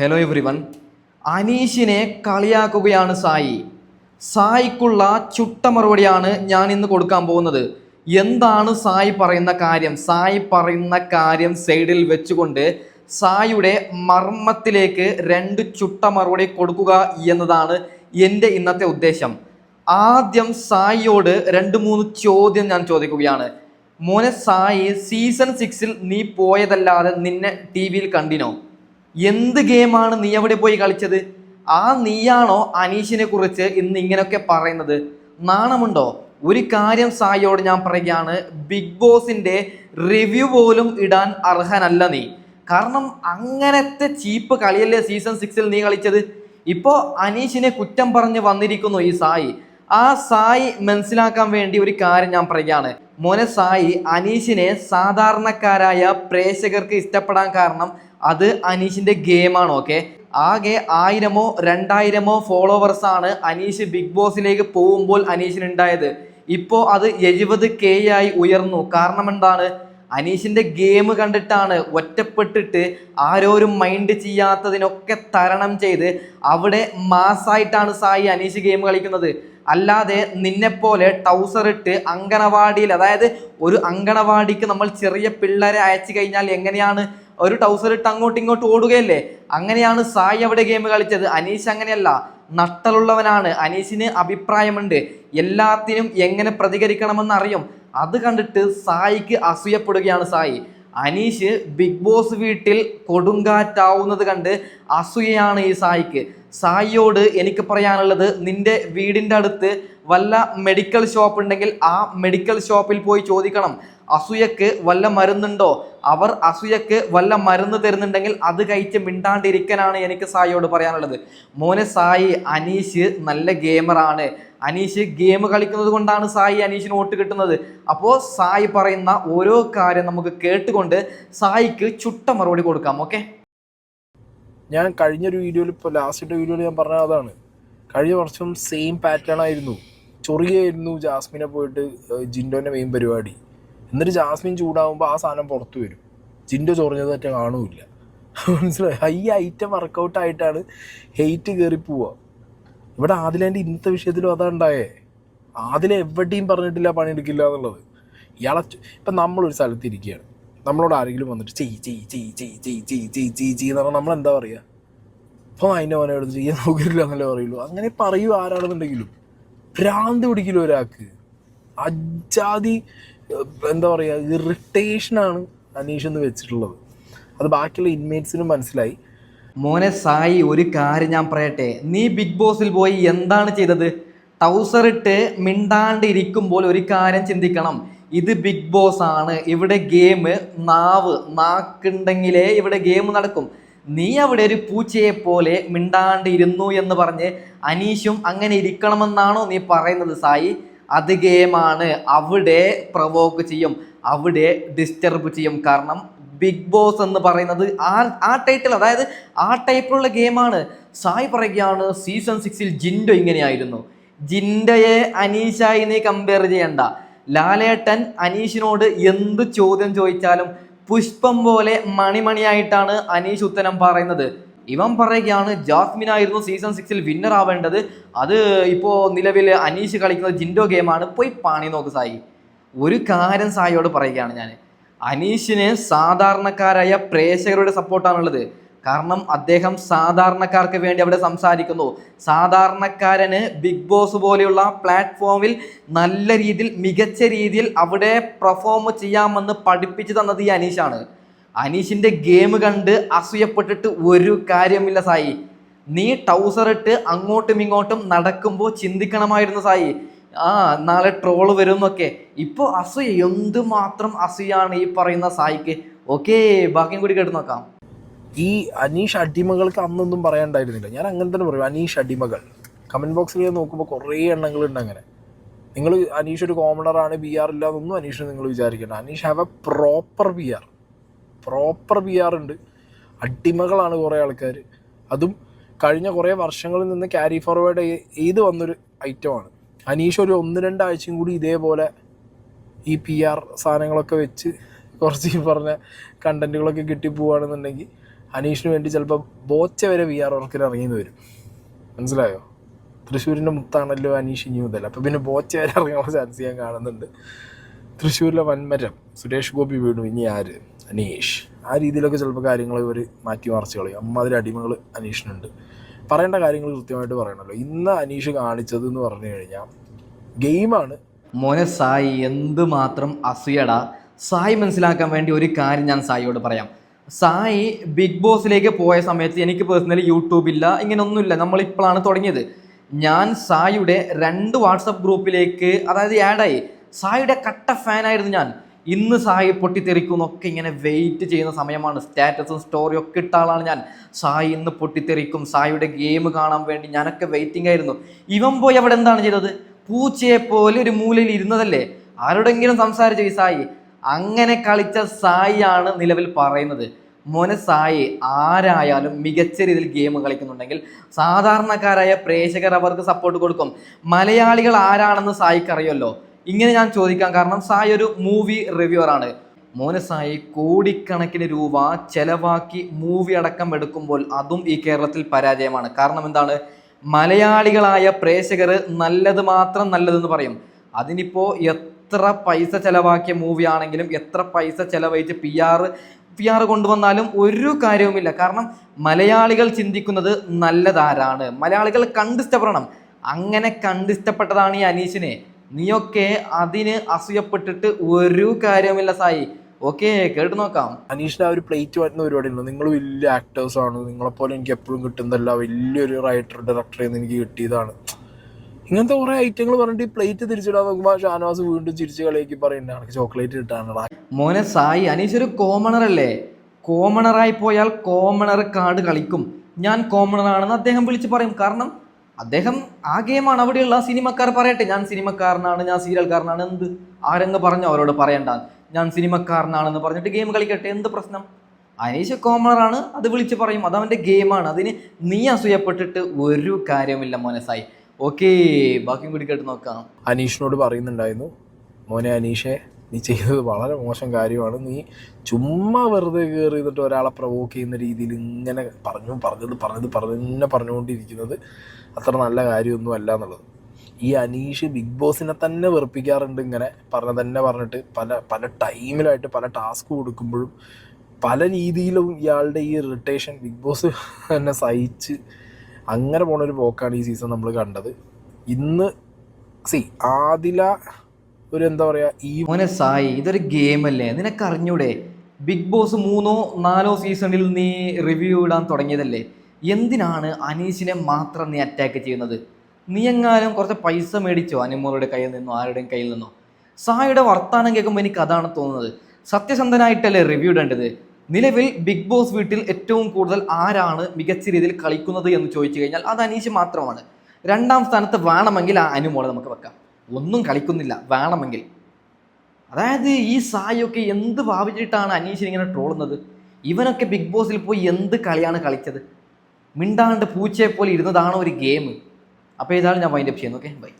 Hello every one അനീഷിനെ കളിയാക്കുകയാണ് സായി. സായിക്കുള്ള ചുട്ട മറുപടിയാണ് ഞാൻ ഇന്ന് കൊടുക്കാൻ പോകുന്നത്. എന്താണ് സായി പറയുന്ന കാര്യം? സായി പറയുന്ന കാര്യം സൈഡിൽ വെച്ചുകൊണ്ട് സായിയുടെ മർമ്മത്തിലേക്ക് രണ്ട് ചുട്ട മറുപടി കൊടുക്കുക എന്നതാണ് എന്റെ ഇന്നത്തെ ഉദ്ദേശം. ആദ്യം സായിയോട് രണ്ട് മൂന്ന് ചോദ്യം ഞാൻ ചോദിക്കുകയാണ്. മോനെ സായി സീസൺ സിക്സിൽ നീ പോയതല്ലാതെ നിന്നെ ടി വിയിൽ കണ്ടിനോ? എന്ത് ഗെയിമാണ് നീ അവിടെ പോയി കളിച്ചത്? ആ നീയാണോ അനീഷിനെ കുറിച്ച് ഇന്ന് ഇങ്ങനെയൊക്കെ പറയുന്നത്? നാണമുണ്ടോ? ഒരു കാര്യം സായിയോട് ഞാൻ പറയുകയാണ് ബിഗ് ബോസിന്റെ റിവ്യൂ പോലും ഇടാൻ അർഹനല്ല നീ. കാരണം അങ്ങനത്തെ ചീപ്പ് കളിയല്ലേ സീസൺ സിക്സിൽ നീ കളിച്ചത്? ഇപ്പോ അനീഷിനെ കുറ്റം പറഞ്ഞ് വന്നിരിക്കുന്നു ഈ സായി. ആ സായി മനസ്സിലാക്കാൻ വേണ്ടി ഒരു കാര്യം ഞാൻ പറയുകയാണ്. മോനെ സായി അനീഷിനെ സാധാരണക്കാരായ പ്രേക്ഷകർക്ക് ഇഷ്ടപ്പെടാൻ കാരണം അത് അനീഷിന്റെ ഗെയിമാണ് ഓക്കെ? ആകെ ആയിരമോ രണ്ടായിരമോ ഫോളോവേഴ്സ് ആണ് അനീഷ് ബിഗ് ബോസിലേക്ക് പോകുമ്പോൾ അനീഷിന് ഉണ്ടായത് ഇപ്പോൾ അത് എഴുപത് കെ ആയി ഉയർന്നു. കാരണം എന്താണ്? അനീഷിന്റെ ഗെയിം കണ്ടിട്ടാണ് ഒറ്റപ്പെട്ടിട്ട് ആരോരും മൈൻഡ് ചെയ്യാത്തതിനൊക്കെ തരണം ചെയ്ത് അവിടെ മാസായിട്ടാണ് സായി അനീഷ് ഗെയിം കളിക്കുന്നത്. അല്ലാതെ നിന്നെപ്പോലെ ടൗസർ ഇട്ട് അങ്കണവാടിയിൽ അതായത് ഒരു അങ്കണവാടിക്ക് നമ്മൾ ചെറിയ പിള്ളേരെ അയച്ചു കഴിഞ്ഞാൽ എങ്ങനെയാണ് ഒരു ടൗസർ ഇട്ട് അങ്ങോട്ടും ഇങ്ങോട്ടും ഓടുകയല്ലേ? അങ്ങനെയാണ് സായി അവിടെ ഗെയിം കളിച്ചത്. അനീഷ് അങ്ങനെയല്ല നട്ടലുള്ളവനാണ്. അനീഷിന് അഭിപ്രായമുണ്ട്. എല്ലാത്തിനും എങ്ങനെ പ്രതികരിക്കണമെന്ന് അറിയും. അത് കണ്ടിട്ട് സായിക്ക് അസൂയപ്പെടുകയാണ് സായി. അനീഷ് ബിഗ് ബോസ് വീട്ടിൽ കൊടുങ്കാറ്റാവുന്നത് കണ്ട് അസൂയയാണ് ഈ സായിക്ക്. സായിയോട് എനിക്ക് പറയാനുള്ളത് നിന്റെ വീടിന്റെ അടുത്ത് വല്ല മെഡിക്കൽ ഷോപ്പ് ഉണ്ടെങ്കിൽ ആ മെഡിക്കൽ ഷോപ്പിൽ പോയി ചോദിക്കണം. അസൂയക്ക് വല്ല മരുന്നുണ്ടോ? അവർ അസൂയക്ക് വല്ല മരുന്ന് തരുന്നുണ്ടെങ്കിൽ അത് കഴിച്ച് മിണ്ടാണ്ടിരിക്കാനാണ് എനിക്ക് സായിയോട് പറയാനുള്ളത്. മോനെ സായി അനീഷ് നല്ല ഗെയിമറാണ് അനീഷ് ഗെയിം കളിക്കുന്നത് കൊണ്ടാണ് സായി അനീഷിന് വോട്ട് കിട്ടുന്നത്. അപ്പോൾ സായി പറയുന്ന ഓരോ കാര്യം നമുക്ക് കേട്ടുകൊണ്ട് സായിക്ക് ചുട്ട മറുപടി കൊടുക്കാം ഓക്കെ ഞാൻ കഴിഞ്ഞൊരു വീഡിയോയിൽ ഇപ്പോൾ ലാസ്റ്റ് വീഡിയോയിൽ ഞാൻ പറഞ്ഞ അതാണ്. കഴിഞ്ഞ വർഷം സെയിം പാറ്റേൺ ആയിരുന്നു. ചൊറിയായിരുന്നു ജാസ്മിനെ പോയിട്ട് ജിൻഡോന്റെ മെയിൻ പരിപാടി. എന്നിട്ട് ജാസ്മിൻ ചൂടാവുമ്പോൾ ആ സാധനം പുറത്തു വരും. ചിന്റെ ചൊറിഞ്ഞത് ഒറ്റ കാണൂല്ല. മനസ്സിലായി? ഹൈ ഐറ്റം വർക്കൗട്ടായിട്ടാണ് ഹെയ്റ്റ് കയറി പോവുക ഇവിടെ ആദിലേന്റെ ഇന്നത്തെ വിഷയത്തിലും അതാ ഉണ്ടായേ. ആദിലെ എവിടെയും പറഞ്ഞിട്ടില്ല പണിയെടുക്കില്ല എന്നുള്ളത്. ഇയാളെ ഇപ്പം നമ്മളൊരു സ്ഥലത്ത് ഇരിക്കുകയാണ്. നമ്മളോട് ആരെങ്കിലും വന്നിട്ട് ചെയ് ചെയ് ചെയ് ചെയ് ചെയ് ചെയ് ചെയ് ചെയ് ചെയ് എന്ന് പറഞ്ഞാൽ നമ്മൾ എന്താ പറയുക അപ്പോൾ അതിന്റെ മോനെ എടുത്ത് ചെയ്യാൻ നോക്കിയില്ല എന്നല്ലേ പറയുള്ളൂ. അങ്ങനെ പറയൂ ആരാണെന്നുണ്ടെങ്കിലും ഭ്രാന്ത് പിടിക്കില്ല ഒരാൾക്ക്. അജാതി എന്താ പറയുക ഇറിറ്റേഷനാണ് അനീഷ് എന്ന് വെച്ചിട്ടുള്ളത്. അത് ബാക്കിയുള്ള ഇൻമേറ്റ്സിനും മനസ്സിലായി. മോനെ സായി ഒരു കാര്യം ഞാൻ പറയട്ടെ. നീ ബിഗ് ബോസിൽ പോയി എന്താണ് ചെയ്തത്? ടൗസർ ഇട്ട് മിണ്ടാണ്ട് ഇരിക്കുമ്പോൾ ഒരു കാര്യം ചിന്തിക്കണം. ഇത് ബിഗ് ബോസ് ആണ്. ഇവിടെ ഗെയിം നാവ് നാക്കുണ്ടെങ്കിലേ ഇവിടെ ഗെയിം നടക്കും. നീ അവിടെ ഒരു പൂച്ചയെ പോലെ മിണ്ടാണ്ട് ഇരുന്നു എന്ന് പറഞ്ഞ് അനീഷും അങ്ങനെ ഇരിക്കണമെന്നാണോ നീ പറയുന്നത് സായി? അത് ഗെയിമാണ് അവിടെ പ്രവോക്ക് ചെയ്യും അവിടെ ഡിസ്റ്റർബ് ചെയ്യും. കാരണം ബിഗ് ബോസ് എന്ന് പറയുന്നത് ആ ആ ടൈറ്റിൽ അതായത് ആ ടൈപ്പിലുള്ള ഗെയിമാണ്. സായി പറയുകയാണ് സീസൺ സിക്സിൽ ജിൻഡോ ഇങ്ങനെയായിരുന്നു. ജിൻഡയെ അനീഷായി നീ കമ്പയർ ചെയ്യണ്ട. ലാലേട്ടൻ അനീഷിനോട് എന്ത് ചോദ്യം ചോദിച്ചാലും പുഷ്പം പോലെ മണിമണിയായിട്ടാണ് അനീഷ് ഉത്തരം പറയുന്നത്. ഇവൻ പറയുകയാണ് ജാസ്മിൻ ആയിരുന്നു സീസൺ സിക്സിൽ വിന്നർ ആവേണ്ടത്. അത് ഇപ്പോൾ നിലവിൽ അനീഷ് കളിക്കുന്ന ജിൻഡോ ഗെയിമാണ് പോയി പാണി നോക്ക് സായി. ഒരു കാര്യം സായിയോട് പറയുകയാണ് ഞാൻ അനീഷിന് സാധാരണക്കാരായ പ്രേക്ഷകരുടെ സപ്പോർട്ടാണുള്ളത് കാരണം അദ്ദേഹം സാധാരണക്കാർക്ക് വേണ്ടി അവിടെ സംസാരിക്കുന്നു. സാധാരണക്കാരന് ബിഗ് ബോസ് പോലെയുള്ള പ്ലാറ്റ്ഫോമിൽ നല്ല രീതിയിൽ മികച്ച രീതിയിൽ അവിടെ പെർഫോം ചെയ്യാമെന്ന് പഠിപ്പിച്ചു തന്നത് ഈ അനീഷാണ്. അനീഷിന്റെ ഗെയിം കണ്ട് അസൂയപ്പെട്ടിട്ട് ഒരു കാര്യമില്ല സായി. നീ ടൗസർ ഇട്ട് അങ്ങോട്ടും ഇങ്ങോട്ടും നടക്കുമ്പോൾ ചിന്തിക്കണമായിരുന്നു സായി. ആ നാളെ ട്രോൾ വരും എന്നൊക്കെ ഇപ്പോൾ അസൂയ എന്തുമാത്രം അസൂയാണ് ഈ പറയുന്ന സായിക്ക്. ഓക്കെ ബാക്കിയും കൂടി കേട്ട് നോക്കാം. ഈ അനീഷ് അടിമകൾക്ക് അന്നൊന്നും പറയാണ്ടായിരുന്നില്ല. ഞാൻ അങ്ങനെ തന്നെ പറയും അനീഷ് അടിമകൾ. കമന്റ് ബോക്സിൽ നോക്കുമ്പോൾ കുറേ എണ്ണങ്ങളുണ്ട് അങ്ങനെ. നിങ്ങൾ അനീഷ് ഒരു കോമണറാണ് ബി ആർ ഇല്ല എന്നൊന്നും അനീഷിന് നിങ്ങൾ വിചാരിക്കണം Aneesh have a proper B R proper P R ഉണ്ട്. അടിമകളാണ് കുറേ ആൾക്കാർ. അതും കഴിഞ്ഞ കുറേ വർഷങ്ങളിൽ നിന്ന് ക്യാരി ഫോർവേഡ് ചെയ്ത് വന്നൊരു ഐറ്റമാണ് അനീഷ് ഒരു ഒന്ന് രണ്ടാഴ്ചയും കൂടി ഇതേപോലെ ഈ പി ആർ സാധനങ്ങളൊക്കെ വെച്ച് കുറച്ച് ഈ പറഞ്ഞ കണ്ടന്റുകളൊക്കെ കിട്ടിപ്പോവാണെന്നുണ്ടെങ്കിൽ അനീഷിന് വേണ്ടി ചിലപ്പോൾ ബോച്ച വരെ വി ആർ വർക്കിന് ഇറങ്ങിയെന്ന് വരും. മനസ്സിലായോ? തൃശ്ശൂരിന്റെ മുത്താണല്ലോ അനീഷ് ഇനി മുതൽ. അപ്പോൾ പിന്നെ ബോച്ച വരെ ഇറങ്ങാനുള്ള ചാൻസ് ഞാൻ കാണുന്നുണ്ട്. തൃശ്ശൂരിലെ വൻമരം. സുരേഷ് ഗോപി വീണു. ഇനി ആര്? അനീഷ്. ആ രീതിയിലൊക്കെ ചിലപ്പോൾ കാര്യങ്ങൾ ഇവർ മാറ്റി മറിച്ച് കളയും. അമ്മാതിരി അടിമകൾ അനീഷിനുണ്ട്. പറയേണ്ട കാര്യങ്ങൾ കൃത്യമായിട്ട് പറയണല്ലോ. ഇന്ന് അനീഷ് കാണിച്ചത് എന്ന് പറഞ്ഞു കഴിഞ്ഞാൽ ഗെയിമാണ്. മോനെ സായി എന്ത് മാത്രം അസൂയടാ. സായി മനസ്സിലാക്കാൻ വേണ്ടി ഒരു കാര്യം ഞാൻ സായിയോട് പറയാം. സായി ബിഗ് ബോസിലേക്ക് പോയ സമയത്ത് എനിക്ക് പേഴ്സണലി യൂട്യൂബില്ല ഇങ്ങനെയൊന്നുമില്ല നമ്മളിപ്പോഴാണ് തുടങ്ങിയത്. ഞാൻ സായിയുടെ രണ്ട് വാട്സപ്പ് ഗ്രൂപ്പിലേക്ക് അതായത് ആഡായി സായിയുടെ കട്ട ഫാനായിരുന്നു ഞാൻ. ഇന്ന് സായി പൊട്ടിത്തെറിക്കുന്നൊക്കെ ഇങ്ങനെ വെയിറ്റ് ചെയ്യുന്ന സമയമാണ്. സ്റ്റാറ്റസും സ്റ്റോറിയും ഒക്കെ ഇട്ട ആളാണ് ഞാൻ. സായി ഇന്ന് പൊട്ടിത്തെറിക്കും. സായിയുടെ ഗെയിം കാണാൻ വേണ്ടി ഞാനൊക്കെ വെയിറ്റിംഗ് ആയിരുന്നു. ഇവൻ പോയി അവിടെ എന്താണ് ചെയ്തത്? പൂച്ചയെ പോലെ ഒരു മൂലയിൽ ഇരുന്നതല്ലേ? ആരോടെങ്കിലും സംസാരിച്ചു ഈ സായി? അങ്ങനെ കളിച്ച സായിയാണ് നിലവിൽ പറയുന്നത്. മോനെ സായി ആരായാലും മികച്ച രീതിയിൽ ഗെയിം കളിക്കുന്നുണ്ടെങ്കിൽ സാധാരണക്കാരായ പ്രേക്ഷകർ അവർക്ക് സപ്പോർട്ട് കൊടുക്കും. മലയാളികൾ ആരാണെന്ന് സായിക്കറിയല്ലോ ഇങ്ങനെ ഞാൻ ചോദിക്കാൻ കാരണം സായി ഒരു മൂവി റിവ്യൂർ ആണ്. മോനെ സായി കോടിക്കണക്കിന് രൂപ ചെലവാക്കി മൂവി അടക്കം എടുക്കുമ്പോൾ അതും ഈ കേരളത്തിൽ പരാജയമാണ്. കാരണം എന്താണ്? മലയാളികളായ പ്രേക്ഷകർ നല്ലത് മാത്രം നല്ലതെന്ന് പറയും. അതിനിപ്പോ എത്ര പൈസ ചെലവാക്കിയ മൂവി ആണെങ്കിലും എത്ര പൈസ ചെലവഴിച്ച് പി ആർ പി ആർ കൊണ്ടുവന്നാലും ഒരു കാര്യവുമില്ല. കാരണം മലയാളികൾ ചിന്തിക്കുന്നത് നല്ലതാരാണ്. മലയാളികൾ കണ്ടിഷ്ടപ്പെടണം. അങ്ങനെ കണ്ടിഷ്ടപ്പെട്ടതാണ് ഈ അനീഷിനെ. നീയൊക്കെ അതിന് അസൂയപ്പെട്ടിട്ട് ഒരു കാര്യമില്ല സായി. ഓക്കേ കേട്ട് നോക്കാം. അനീഷിന് ആ ഒരു പ്ലേറ്റ് വരുന്ന പരിപാടി ഉണ്ട് നിങ്ങൾ വലിയ ആക്ടേഴ്സ് ആണ്. നിങ്ങളെപ്പോലെ എനിക്ക് എപ്പോഴും കിട്ടുന്നതല്ല. വലിയൊരു റൈറ്റർ ഡയറക്ടറിൽ നിന്ന് എനിക്ക് കിട്ടിയതാണ്. ഇങ്ങനത്തെ കുറെ ഐറ്റങ്ങൾ പറഞ്ഞിട്ട് ഈ പ്ലേറ്റ് തിരിച്ചിടാൻ നോക്കുമ്പോൾ ഷാനവാസ് വീണ്ടും ചിരിച്ച് കളിയാക്കി പറയുന്നുണ്ട് എനിക്ക് ചോക്ലേറ്റ് കിട്ടാനുള്ള മോനെ സായി അനീഷ് ഒരു കോമണർ അല്ലേ? കോമണറായി പോയാൽ കോമണർ കാർഡ് കളിക്കും. ഞാൻ കോമണർ ആണെന്ന് അദ്ദേഹം വിളിച്ച് പറയും. കാരണം അദ്ദേഹം ആ ഗെയിമാണ് അവിടെയുള്ള സിനിമക്കാർ പറയട്ടെ. ഞാൻ സിനിമക്കാരനാണ് ഞാൻ സീരിയൽക്കാരനാണ്. എന്ത്? ആരെങ്ങ് പറഞ്ഞു അവരോട് പറയണ്ട. ഞാൻ സിനിമക്കാരനാണെന്ന് പറഞ്ഞിട്ട് ഗെയിം കളിക്കട്ടെ. എന്ത് പ്രശ്നം? അനീഷ് കോമണറാണ് അത് വിളിച്ച് പറയും. അത് അവന്റെ ഗെയിമാണ്. അതിന് നീ അസൂയപ്പെട്ടിട്ട് ഒരു കാര്യമില്ല മോനെ സായി. ഓക്കേ ബാക്കിയും കൂടി കേട്ട് നോക്കാം. അനീഷിനോട് പറയുന്നുണ്ടായിരുന്നു. മോനെ അനീഷെ നീ ചെയ്തത് വളരെ മോശം കാര്യമാണ്. നീ ചുമ്മാ വെറുതെ കയറി എന്നിട്ട് ഒരാളെ പ്രവോക്ക് ചെയ്യുന്ന രീതിയിൽ ഇങ്ങനെ പറഞ്ഞു പറഞ്ഞത് പറഞ്ഞത് പറഞ്ഞെ പറഞ്ഞുകൊണ്ടിരിക്കുന്നത് അത്ര നല്ല കാര്യമൊന്നും അല്ല എന്നുള്ളത്. ഈ അനീഷ് ബിഗ് ബോസിനെ തന്നെ വെറുപ്പിക്കാറുണ്ട് ഇങ്ങനെ പറഞ്ഞ തന്നെ പറഞ്ഞിട്ട് പല പല ടൈമിലായിട്ട് പല ടാസ്ക് കൊടുക്കുമ്പോഴും പല രീതിയിലും ഇയാളുടെ ഈ ഇറിറ്റേഷൻ ബിഗ് ബോസ് തന്നെ സഹിച്ച് അങ്ങനെ പോണൊരു പോക്കാണ് ഈ സീസൺ നമ്മൾ കണ്ടത്. ഇന്ന് സി ആദില ഒരു എന്താ പറയുക ഈ മോനെ സായി ഇതൊരു ഗെയിം അല്ലേ? നിനക്ക് അറിഞ്ഞൂടെ? ബിഗ് ബോസ് മൂന്നോ നാലോ സീസണിൽ നീ റിവ്യൂ ഇടാൻ തുടങ്ങിയതല്ലേ? എന്തിനാണ് അനീഷിനെ മാത്രം നീ അറ്റാക്ക് ചെയ്യുന്നത്? നീ എങ്ങാനും കുറച്ച് പൈസ മേടിച്ചോ അനിമോളുടെ കയ്യിൽ നിന്നോ ആരുടെയും കയ്യിൽ നിന്നോ? സായിയുടെ വർത്താനം കേൾക്കുമ്പോൾ എനിക്ക് അതാണ് തോന്നുന്നത്. സത്യസന്ധനായിട്ടല്ലേ റിവ്യൂ ഇടേണ്ടത്? നിലവിൽ ബിഗ് ബോസ് വീട്ടിൽ ഏറ്റവും കൂടുതൽ ആരാണ് മികച്ച രീതിയിൽ കളിക്കുന്നത് എന്ന് ചോദിച്ചു കഴിഞ്ഞാൽ അത് അനീഷ് മാത്രമാണ്. രണ്ടാം സ്ഥാനത്ത് വേണമെങ്കിൽ ആ അനുമോളെ നമുക്ക് വെക്കാം. ഒന്നും കളിക്കുന്നില്ല. വേണമെങ്കിൽ. അതായത് ഈ സായൊക്കെ എന്ത് ഭാവിച്ചിട്ടാണ് അനീഷിനെ ഇങ്ങനെ ട്രോളുന്നത്? ഇവനൊക്കെ ബിഗ് ബോസിൽ പോയി എന്ത് കളിയാണ് കളിച്ചത്? മിണ്ടാണ്ട് പൂച്ചയെ പോലെ ഇരുന്നതാണോ ഒരു ഗെയിം? അപ്പോൾ ഇതാണ് ഞാൻ വൈൻഡപ്പ് ചെയ്യുന്നത് ഓക്കെ ബൈ